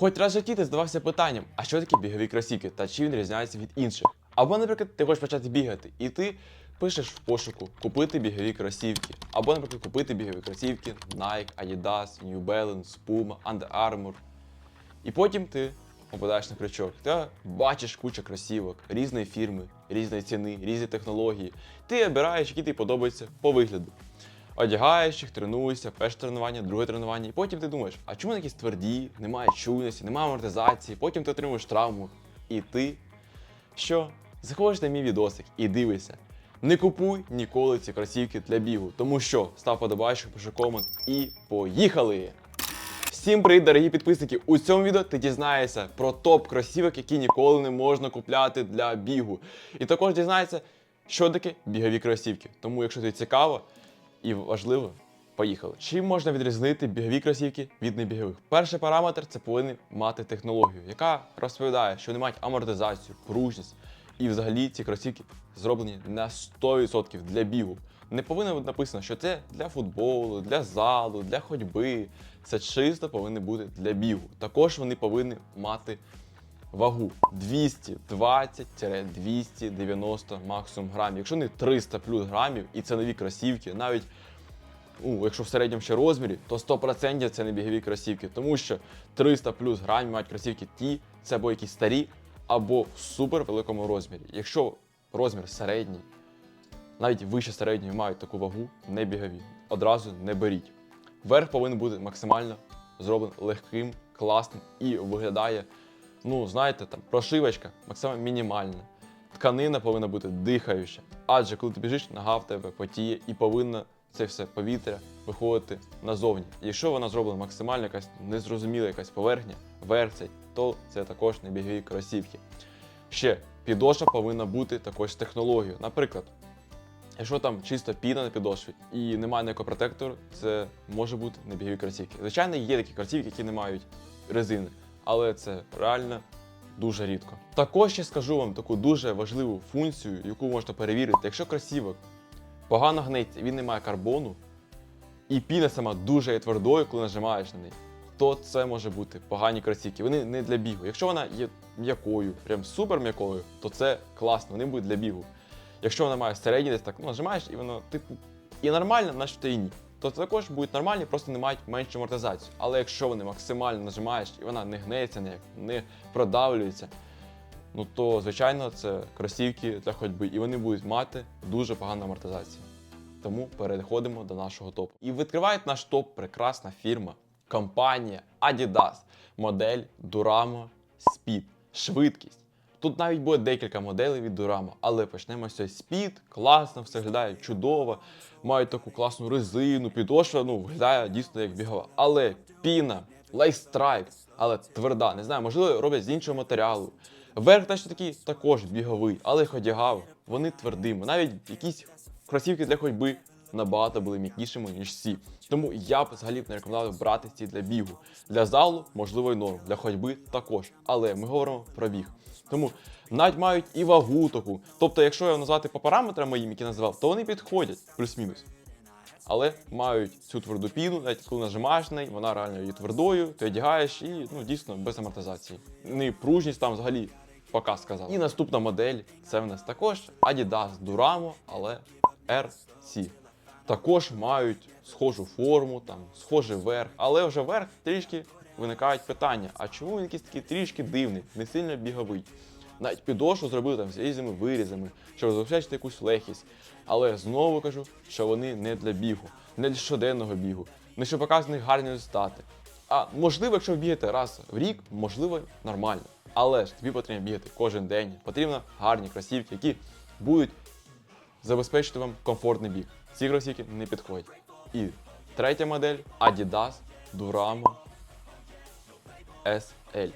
Хоч раз в житті ти здавався питанням, а що таке бігові кросівки та чи він різняється від інших? Або, наприклад, ти хочеш почати бігати, і ти пишеш в пошуку купити бігові кросівки. Або, наприклад, купити бігові кросівки Nike, Adidas, New Balance, Puma, Under Armour. І потім ти попадаєш на крючок. Ти бачиш кучу кросівок різної фірми, різної ціни, різні технології. Ти обираєш, які тобі подобаються по вигляду. Одягаєш їх, тренуєшся, перше тренування, друге тренування. І потім ти думаєш, а чому якісь тверді, немає чуйності, немає амортизації, потім ти отримуєш травму. І ти що? Заходиш на мій відосик і дивишся. Не купуй ніколи ці кросівки для бігу, тому що став подобайку, пиши комент і поїхали! Всім привіт, дорогі підписники! У цьому відео ти дізнаєшся про топ кросівок, які ніколи не можна купляти для бігу. І також дізнаєшся, що таке бігові кросівки. Тому, якщо тобі цікаво і важливо, поїхали. Чим можна відрізнити бігові кросівки від небігових? Перший параметр це повинен мати технологію, яка розповідає, що вони мають амортизацію, пружність. І взагалі ці кросівки зроблені на 100% для бігу. Не повинно бути написано, що це для футболу, для залу, для ходьби. Це чисто повинно бути для бігу. Також вони повинні мати вагу 220-290 максимум грамів. Якщо не 300 плюс грамів, і це нові кросівки, навіть ну, якщо в середньому ще розмірі, то 100% це не бігові кросівки, тому що 300 плюс грамів мають кросівки ті, це або якісь старі, або в супер великому розмірі. Якщо розмір середній, навіть вище середньої мають таку вагу, не бігові. Одразу не беріть. Верх повинен бути максимально зроблений легким, класним і виглядає, ну, знаєте, там прошивочка максимально мінімальна. Тканина повинна бути дихаюча. Адже коли ти біжиш, нога в тебе потіє і повинна це все повітря виходити назовні. Якщо вона зроблена максимально якась незрозуміла якась поверхня, верх то це також не бігові кросівки. Ще підошва повинна бути також технологією. Наприклад, якщо там чисто піна на підошві і немає ніякого протектору, це може бути не бігові кросівки. Звичайно, є такі кросівки, які не мають резини, але це реально дуже рідко. Також ще скажу вам таку дуже важливу функцію, яку можна перевірити. Якщо кросівок погано гнеться, він не має карбону, і піна сама дуже є твердою, коли нажимаєш на неї, то це може бути погані кросівки. Вони не для бігу. Якщо вона є м'якою, прям супер м'якою, то це класно, вони будуть для бігу. Якщо вона має середній десь так, ну, нажимаєш, і воно типу і нормально, начебто і ні. То також будуть нормальні, просто не мають меншу амортизацію. Але якщо вони максимально нажимаєш і вона не гнеться, ніяк, не продавлюється, ну то звичайно це кросівки для ходьби, і вони будуть мати дуже погану амортизацію. Тому переходимо до нашого топу. І відкриває наш топ прекрасна фірма, компанія Adidas, модель Duramo Speed, швидкість. Тут навіть буде декілька моделей від Duramo, але почнемо з Speed, класно, все виглядає чудово, мають таку класну резину, підошва, ну, виглядає дійсно як бігова. Але піна, лайстрайк, але тверда, не знаю, можливо, роблять з іншого матеріалу. Верх теж такий також біговий, але їх одягав, вони твердими. Навіть якісь кросівки для ходьби набагато були м'якішими, ніж ці. Тому я б взагалі б не рекомендував брати ці для бігу. Для залу, можливо, й норм, для ходьби також. Але ми говоримо про біг. Тому навіть мають і вагу таку. Тобто, якщо його назвати по параметрам моїм, які називав, то вони підходять плюс-мінус. Але мають цю тверду піну, навіть коли нажимаєш на неї, вона реально є твердою, ти одягаєш і ну дійсно без амортизації. Не пружність там взагалі пока сказав. І наступна модель це в нас також Adidas Duramo, але RC. Також мають схожу форму, там схожий верх, але вже верх трішки виникають питання: а чому він якийсь такий трішки дивний, не сильно біговий? Навіть підошву зробили там з різними вирізами, щоб забезпечити якусь легкість. Але знову кажу, що вони не для бігу, не для щоденного бігу, не щоб показати гарні результати. А можливо, якщо ви бігаєте раз в рік, можливо, нормально. Але ж тобі потрібно бігати кожен день. Потрібно гарні кросівки, які будуть забезпечити вам комфортний біг. Ці кросівки не підходять. І третя модель Adidas Duramo SL.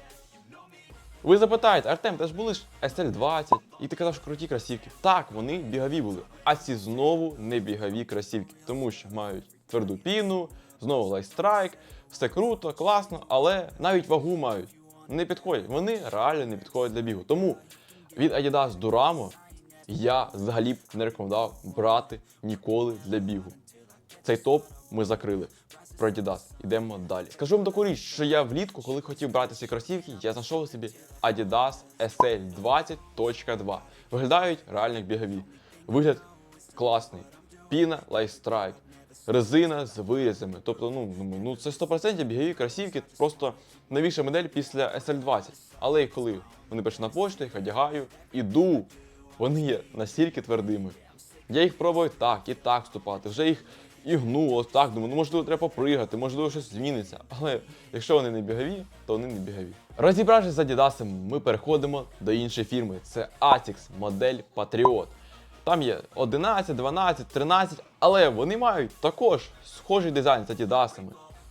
Ви запитаєте, Артем, ти ж були ж SL20, і ти казав, що круті кросівки. Так, вони бігові були. А ці знову не бігові кросівки, тому що мають тверду піну, знову лайстрайк, все круто, класно, але навіть вагу мають. Не підходять. Вони реально не підходять для бігу. Тому від Adidas Duramo я взагалі не рекомендував брати ніколи для бігу. Цей топ ми закрили. про Adidas. Ідемо далі. Скажу вам таку річ, що я влітку, коли хотів брати ці кросівки, я знайшов собі Adidas SL 20.2. Виглядають реально бігові. Вигляд класний. Піна Strike. Резина з вирізами. Тобто, ну, ну це 100% бігові кросівки, просто новіша модель після SL20. Але коли вони прийшли на пошту, їх одягаю, іду, вони є настільки твердими. Я їх пробую так і так вступати. Вже їх і гну, так думаю, ну можливо, треба попригати, можливо, щось зміниться. Але якщо вони не бігові, то вони не бігові. Розібравшись з Adidas, ми переходимо до іншої фірми. Це ASICS, модель Patriot. Там є 11, 12, 13, але вони мають також схожий дизайн з Adidas.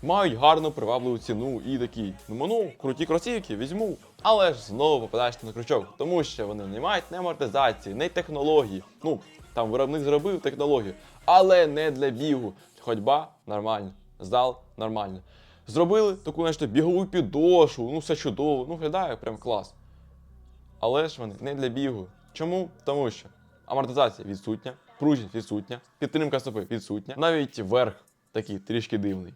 Мають гарну привабливу ціну і такі, ну, ну круті кросівки, візьму. Але ж знову попадаєш на крючок, тому що вони не мають ні амортизації, ні технології. Ну, там виробник зробив технологію, але не для бігу. Ходьба нормально, зал нормально. Зробили таку, знаєте, бігову підошву, ну все чудово, ну виглядає прям клас. Але ж вони не для бігу. Чому? Тому що амортизація відсутня, пружність відсутня, підтримка стопи відсутня, навіть верх такий трішки дивний.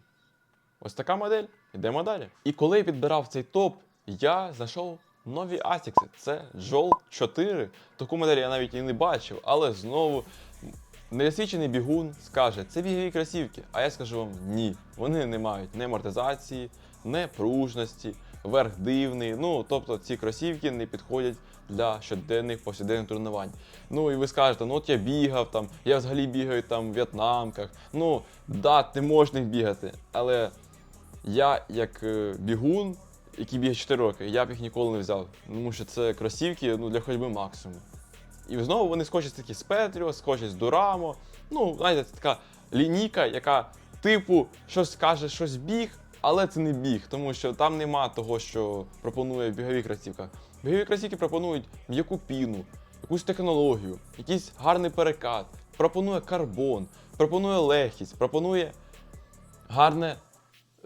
Ось така модель. Йдемо далі. І коли я підбирав цей топ, я знайшов нові Asics. Це Jolt 4. Таку модель я навіть і не бачив, але знову недосвідчений бігун скаже, це бігові кросівки. А я скажу вам ні. Вони не мають ні амортизації, ні пружності, верх дивний. Ну, тобто ці кросівки не підходять для щоденних повсякденних тренувань. Ну і ви скажете, ну от я бігав там, я взагалі бігаю там в в'єтнамках. Ну, да, ти можеш в бігати, але я як е, бігун, який бігає 4 роки, я б їх ніколи не взяв. Тому що це кросівки ну, для ходьби максимум. І знову вони схожі такі з Петріо, схожі з Дурамо. Ну, знаєте, це така лінійка, яка типу щось каже, щось біг, але це не біг, тому що там нема того, що пропонує в бігових кросівках. Бігові кросівки пропонують м'яку піну, якусь технологію, якийсь гарний перекат, пропонує карбон, пропонує легкість, пропонує гарне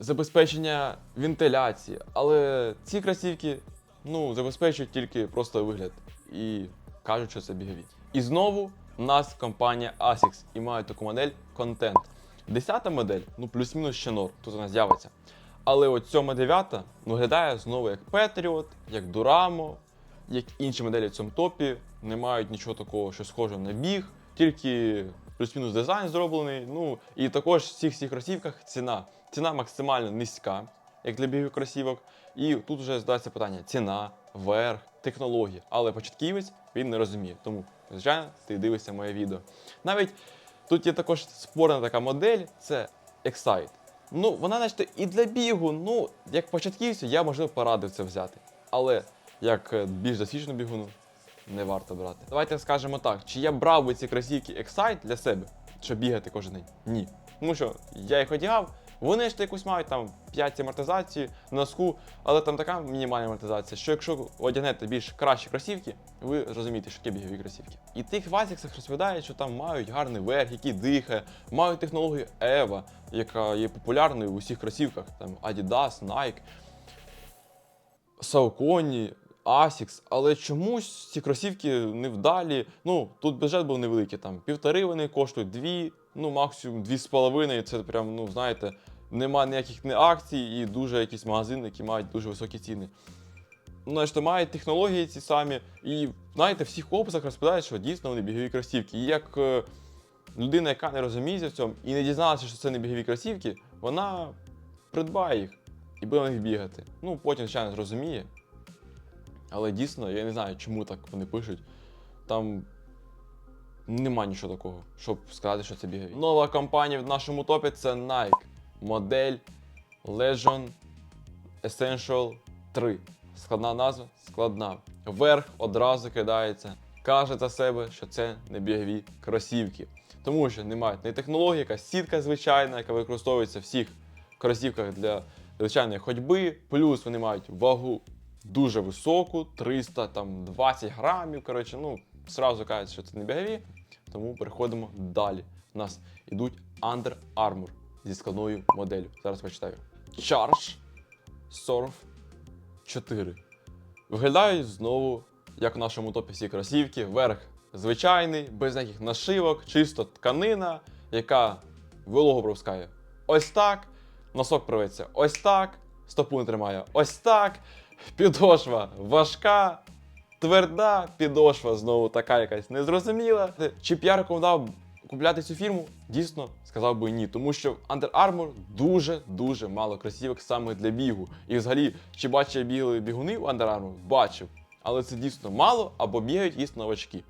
забезпечення вентиляції. Але ці кросівки ну, забезпечують тільки просто вигляд і кажуть, що це бігові. І знову у нас компанія ASICS і мають таку модель Content. Десята модель, ну плюс-мінус ще норм, тут вона з'явиться. Але от сьома дев'ята виглядає знову як Patriot, як Duramo, як інші моделі в цьому топі. Не мають нічого такого, що схоже на біг, тільки плюс-мінус дизайн зроблений. Ну і також в цих всіх кросівках ціна. Ціна максимально низька, як для бігових кросівок. І тут вже здається питання: ціна, верх, технології. Але початківець він не розуміє. Тому, звичайно, ти дивишся моє відео. Навіть тут є також спорна така модель, це Excite. Ну, вона, значить, і для бігу, ну, як початківцю, я можливо порадив це взяти. Але як е, більш досвідчену бігуну, не варто брати. Давайте скажемо так: чи я брав би ці кросівки Excite для себе, щоб бігати кожен день? Ні. Тому що я їх одягав, вони ж якусь мають там 5 амортизації носку, але там така мінімальна амортизація, що якщо одягнете більш кращі кросівки, ви зрозумієте, що таке бігові кросівки. І тих вазіксах розповідають, що там мають гарний верх, який дихає, мають технологію EVA, яка є популярною в усіх кросівках, там Adidas, Nike. Saucony, Asics, але чомусь ці кросівки невдалі. Ну, тут бюджет був невеликий, там півтори вони коштують, дві, ну максимум дві з половиною. Це прям, ну знаєте, нема ніяких не акцій і дуже якісь магазини, які мають дуже високі ціни. Ну, значить, мають технології ці самі. І знаєте, в всіх описах розповідають, що дійсно вони бігові кросівки. І як е, людина, яка не розуміється в цьому і не дізналася, що це не бігові кросівки, вона придбає їх і буде на них бігати. Ну, потім, звичайно, зрозуміє. Але дійсно, я не знаю, чому так вони пишуть. Там нема нічого такого, щоб сказати, що це бігові. Нова компанія в нашому топі це Nike. Модель Legion Essential 3. Складна назва, складна. Вверх одразу кидається. Каже за себе, що це не бігові кросівки. Тому що не мають ні технології, якась сітка звичайна, яка використовується в всіх кросівках для звичайної ходьби. Плюс вони мають вагу дуже високу, 320 грамів. Коротше, ну, зразу кажуть, що це не бігові. Тому переходимо далі. У нас ідуть Under Armour зі складною моделлю. Зараз почитаю. Charge Surf 4. Виглядають знову, як в нашому топі всі кросівки. Верх звичайний, без ніяких нашивок, чисто тканина, яка вологу пропускає. Ось так. Носок привиться ось так, стопу не тримає ось так, підошва важка, тверда, підошва знову така якась незрозуміла. Чи б я рекомендував купляти цю фірму? Дійсно, сказав би ні, тому що Under Armour дуже-дуже мало кросівок саме для бігу. І взагалі, чи бачив я бігали бігуни в Under Armour? Бачив. Але це дійсно мало або бігають дійсно новачки.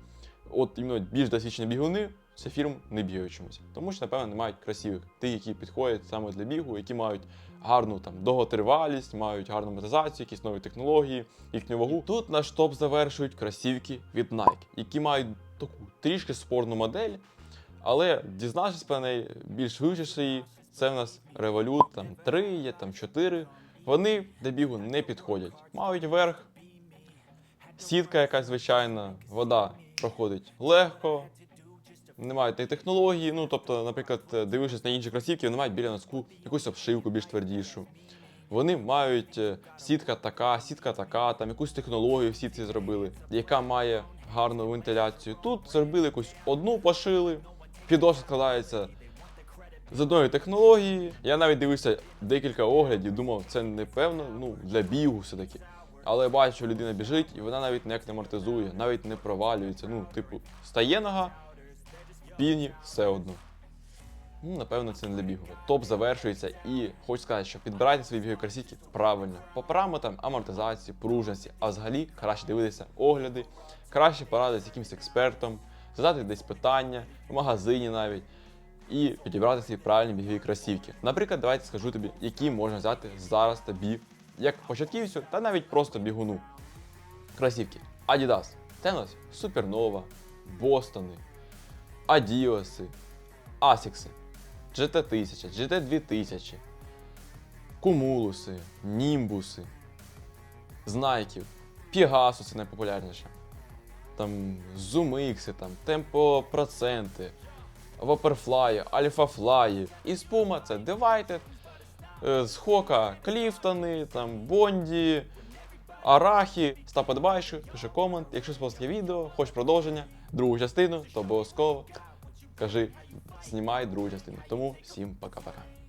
От іменно більш досвідчені бігуни ця фірм не бігають чомусь. Тому що, напевно, не мають красивих. Ті, які підходять саме для бігу, які мають гарну там довготривалість, мають гарну монетизацію, якісь нові технології, їхню вагу. Тут наш топ завершують кросівки від Nike, які мають таку трішки спорну модель, але дізнавшись про неї, більш вивчивши її, це в нас Revolut там 3, є там 4. Вони для бігу не підходять. Мають верх, сітка якась звичайна, вода проходить легко, не мають ні технології. Ну, тобто, наприклад, дивившись на інші кросівки, вони мають біля носку якусь обшивку більш твердішу. Вони мають е, сітка така, сітка така, там якусь технологію всі це зробили, яка має гарну вентиляцію. Тут зробили якусь одну пошили, підошва складається з одної технології. Я навіть дивився декілька оглядів, думав, це непевно ну, для бігу все-таки. Але бачу, людина біжить, і вона навіть ніяк не амортизує, навіть не провалюється. Ну, типу, стає нога, піні все одно. Ну, напевно, це не для бігу. Топ завершується і хочу сказати, що підбирайте свої бігові кросівки правильно. По параметрам амортизації, пружності, а взагалі краще дивитися огляди, краще порадитися з якимось експертом, задати десь питання, в магазині навіть. І підібрати свої правильні бігові кросівки. Наприклад, давайте скажу тобі, які можна взяти зараз тобі, як початківцю, та навіть просто бігуну. Кросівки. Adidas. Це у нас Супернова, Бостони, Адіоси, Асікси, GT1000, GT2000, Кумулуси, Німбуси, Знайків, Пігасуси найпопулярніше. Там ZoomX, там темпопроценти, Vaporfly, Alphafly. І з це Divided, з Хока Кліфтони, там Бонді, Арахі. Став подбайшу, пиши комент. Якщо сподобалось відео, хочеш продовження, другу частину, то обов'язково кажи, знімай другу частину. Тому всім пока-пока.